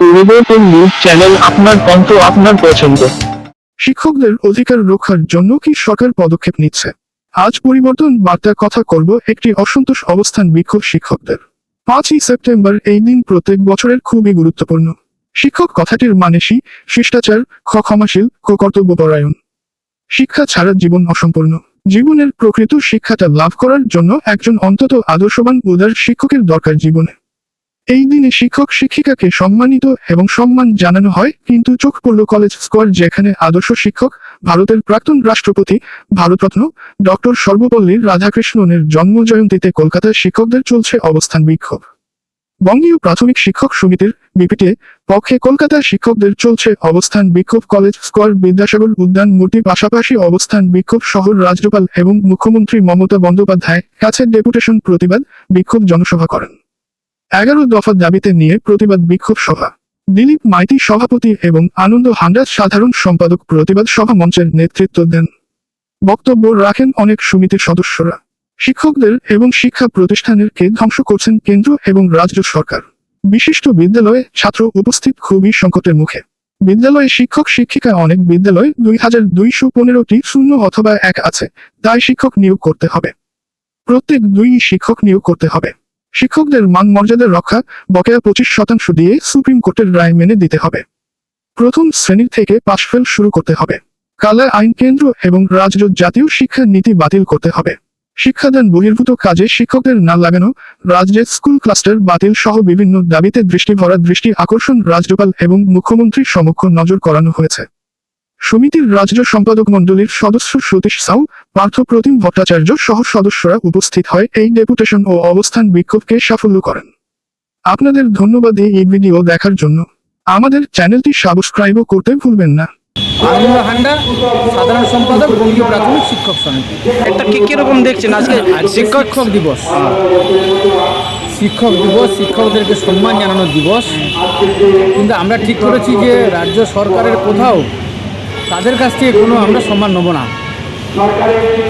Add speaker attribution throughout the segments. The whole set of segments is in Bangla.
Speaker 1: পরিবর্তন নিউজ চ্যানেল আপনার আপনার পছন্দ।
Speaker 2: শিক্ষকদের অধিকার রক্ষার জন্য কি সরকার পদক্ষেপ নিচ্ছে? আজ পরিবর্তন বার্তা কথা করব একটি অসন্তোষ অবস্থান বিক্ষোভ শিক্ষকদের। পাঁচই সেপ্টেম্বর এই দিন প্রত্যেক বছরের খুবই গুরুত্বপূর্ণ। শিক্ষক কথাটির মানে শি শিষ্টাচার ক্ষমাশীল কর্তব্যপরায়ণ শিক্ষা ছাড়া জীবন অসম্পূর্ণ। জীবনের প্রকৃত শিক্ষাটা লাভ করার জন্য একজন অন্তত আদর্শবান উদার শিক্ষকের দরকার জীবনে। এই দিনে শিক্ষক শিক্ষিকাকে সম্মানিত এবং সম্মান জানানো হয়, কিন্তু চোখ পড়ল কলেজ স্কোয়ার যেখানে আদর্শ শিক্ষক, ভারতের প্রাক্তন রাষ্ট্রপতি, ভারতরত্ন ডক্টর সর্বপল্লী রাধাকৃষ্ণনের জন্মজয়ন্তীতে কলকাতার শিক্ষকদের চলছে অবস্থান বিক্ষোভ। বঙ্গীয় প্রাথমিক শিক্ষক সমিতির বিপিটে পক্ষে কলকাতার শিক্ষকদের চলছে অবস্থান বিক্ষোভ। কলেজ স্কোয়ার বিদ্যাসাগর উদ্যান মূর্তি পাশাপাশি অবস্থান বিক্ষোভ। শহর রাজ্যপাল এবং মুখ্যমন্ত্রী মমতা বন্দ্যোপাধ্যায় কাছে ডেপুটেশন প্রতিবাদ বিক্ষোভ জনসভা করেন। এগারো দফা দাবিতে নিয়ে প্রতিবাদ বিক্ষোভ সভা। দিলীপ মাইতি সভাপতি এবং আনন্দ হান্ডাস সাধারণ সম্পাদক প্রতিবাদ সভা মঞ্চের নেতৃত্ব দেন। বক্তব্য রাখেন অনেক সমিতির সদস্যরা। শিক্ষকদের এবং শিক্ষা প্রতিষ্ঠানের কে ধ্বংস করছেন কেন্দ্র এবং রাজ্য সরকার। বিশিষ্ট বিদ্যালয়ে ছাত্র উপস্থিত খুবই সংকটের মুখে। বিদ্যালয়ে শিক্ষক শিক্ষিকা অনেক বিদ্যালয় দুই হাজার দুইশো পনেরোটি শূন্য অথবা এক আছে, তাই শিক্ষক নিয়োগ করতে হবে। প্রত্যেক দুই শিক্ষক নিয়োগ করতে হবে। শিক্ষকদের মান মর্যাদা রক্ষা বকেয়া পঁচিশ শতাংশ দিয়ে সুপ্রিম কোর্টের রায় মেনে দিতে হবে। প্রথম শ্রেণির থেকে পাশ ফেল শুরু করতে হবে। কালা আইন কেন্দ্র এবং রাজ্য জাতীয় শিক্ষা নীতি বাতিল করতে হবে। শিক্ষাদান বহির্ভূত কাজে শিক্ষকদের না লাগানো, রাজ্যের স্কুল ক্লাস্টার বাতিল সহ বিভিন্ন দাবিতে দৃষ্টি ভরা দৃষ্টি আকর্ষণ রাজ্যপাল এবং মুখ্যমন্ত্রীর সমক্ষ নজর করানো হয়েছে। সমিতির রাজ্য সম্পাদক মণ্ডলীর সদস্য সতীশ সাউ পার্থ প্রতিম ভট্টাচার্য সহ সদস্যরা উপস্থিত হয় এই ডেপুটেশন ও অবস্থান বিক্ষোভকে সাফল্য করেন। আপনাদের ধন্যবাদ এই ভিডিও দেখার জন্য। আমাদের চ্যানেলটি সাবস্ক্রাইবও করতে ভুলবেন না।
Speaker 3: আনন্দ হান্ডা সাধারণ সম্পাদক বঙ্গীয় প্রাথমিক শিক্ষক সমিতি।
Speaker 4: এটা কি কীরকম দেখছেন আজকে?
Speaker 3: আজকে শিক্ষক দিবস। শিক্ষক দিবস শিক্ষকদেরকে সম্মান জানানোর দিবস। কিন্তু আমরা ঠিক করেছি যে রাজ্য সরকারের কোথাও তাদের কাছ থেকে কোনো আমরা সম্মান নেব না।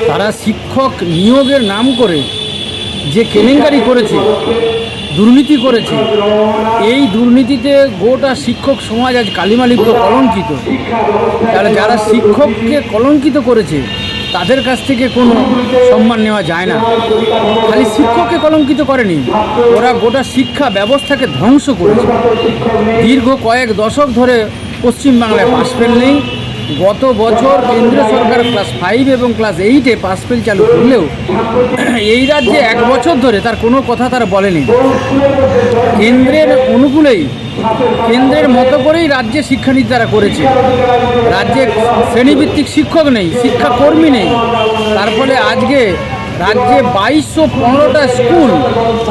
Speaker 3: তারা শিক্ষক নিয়োগের নাম করে যে কেলেঙ্কারি করেছে, দুর্নীতি করেছে, এই দুর্নীতিতে গোটা শিক্ষক সমাজ আজ কালিমালিপ্ত, কলঙ্কিত। তাহলে যারা শিক্ষককে কলঙ্কিত করেছে, তাদের কাছ থেকে কোনো সম্মান নেওয়া যায় না। খালি শিক্ষককে কলঙ্কিত করেনি, ওরা গোটা শিক্ষা ব্যবস্থাকে ধ্বংস করেছে। দীর্ঘ কয়েক দশক ধরে পশ্চিমবাংলায় পাশ ফেল নেই গত বছর কেন্দ্রীয় সরকার ক্লাস ফাইভ এবং ক্লাস এইটে পাস ফেল চালু করলেও এই রাজ্যে এক বছর ধরে তার কোনো কথা তারা বলেনি। কেন্দ্রের অনুকূলেই, কেন্দ্রের মতো করেই রাজ্যে শিক্ষানীতি তারা করেছে। রাজ্যে শ্রেণীভিত্তিক শিক্ষক নেই, শিক্ষাকর্মী নেই। তার ফলে আজকে রাজ্যে বাইশশো পনেরোটা স্কুল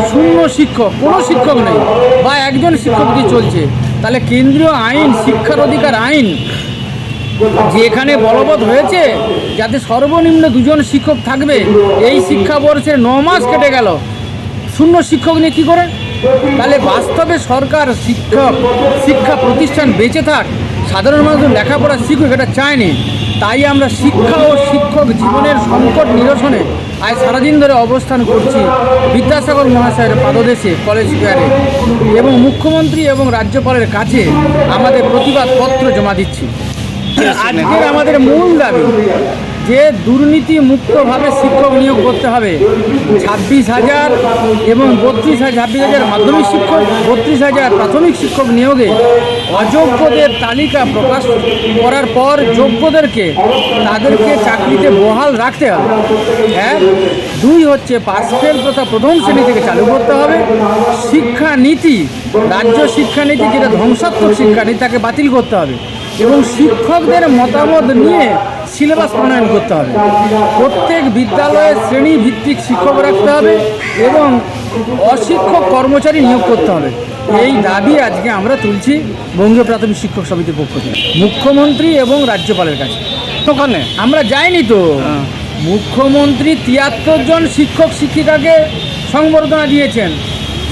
Speaker 3: শূন্য শিক্ষক, কোনো শিক্ষক নেই বা একজন শিক্ষক দিয়ে চলছে, তাহলে কেন্দ্রীয় আইন, শিক্ষার অধিকার আইন যেখানে বলবৎ হয়েছে যাতে সর্বনিম্ন দুজন শিক্ষক থাকবে, এই শিক্ষাবর্ষের ন মাস কেটে গেল। শূন্য শিক্ষক নিয়ে কী করে? তাহলে বাস্তবে সরকার, শিক্ষক, শিক্ষা প্রতিষ্ঠান বেঁচে থাক, সাধারণ মানুষ লেখাপড়া শিখুক, এটা চায়নি। তাই আমরা শিক্ষা ও শিক্ষক জীবনের সংকট নিরসনে আজ সারাদিন ধরে অবস্থান করছি বিদ্যাসাগর মহাশয়ের পাদদেশে, কলেজ স্কোয়ারে। এবং মুখ্যমন্ত্রী এবং রাজ্যপালের কাছে আমাদের প্রতিবাদ পত্র জমা দিচ্ছি। আজকের আমাদের মূল দাবি, যে দুর্নীতি মুক্তভাবে শিক্ষক নিয়োগ করতে হবে। ছাব্বিশ হাজার এবং বত্রিশ হাজার, ছাব্বিশ হাজার মাধ্যমিক শিক্ষক, বত্রিশ হাজার প্রাথমিক শিক্ষক নিয়োগে অযোগ্যদের তালিকা প্রকাশ করার পর যোগ্যদেরকে, তাদেরকে চাকরিতে বহাল রাখতে হবে। এক দুই হচ্ছে পাস ফেল প্রথা প্রথম শ্রেণি থেকে চালু করতে হবে। শিক্ষানীতি, রাজ্য শিক্ষানীতি যেটা ধ্বংসাত্মক শিক্ষানীতি, তাকে বাতিল করতে হবে। এবং শিক্ষকদের মতামত নিয়ে সিলেবাস প্রণয়ন করতে হবে। প্রত্যেক বিদ্যালয়ে শ্রেণীভিত্তিক শিক্ষক রাখতে হবে এবং অশিক্ষক কর্মচারী নিয়োগ করতে হবে। এই দাবি আজকে আমরা তুলছি বঙ্গীয় প্রাথমিক শিক্ষক সমিতির পক্ষ থেকে। মুখ্যমন্ত্রী এবং রাজ্যপালের কাছে।
Speaker 4: ওখানে
Speaker 3: আমরা যাইনি তো। মুখ্যমন্ত্রী তিয়াত্তর জন শিক্ষক শিক্ষিকাকে সংবর্ধনা দিয়েছেন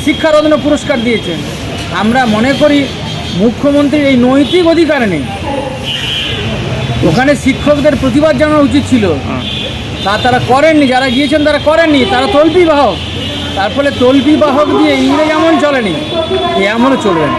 Speaker 3: শিক্ষারত্ন পুরস্কার দিয়েছেন। আমরা মনে করি মুখ্যমন্ত্রীর এই নৈতিক অধিকার নেই। ওখানে শিক্ষকদের প্রতিবাদ জানানো উচিত ছিল। তা তারা করেননি যারা গিয়েছেন তারা করেননি। তারা তল্পি বাহক। তার ফলে তল্পি বাহক দিয়ে ইংরেজ এমন চলেনি এমনও চলবে না।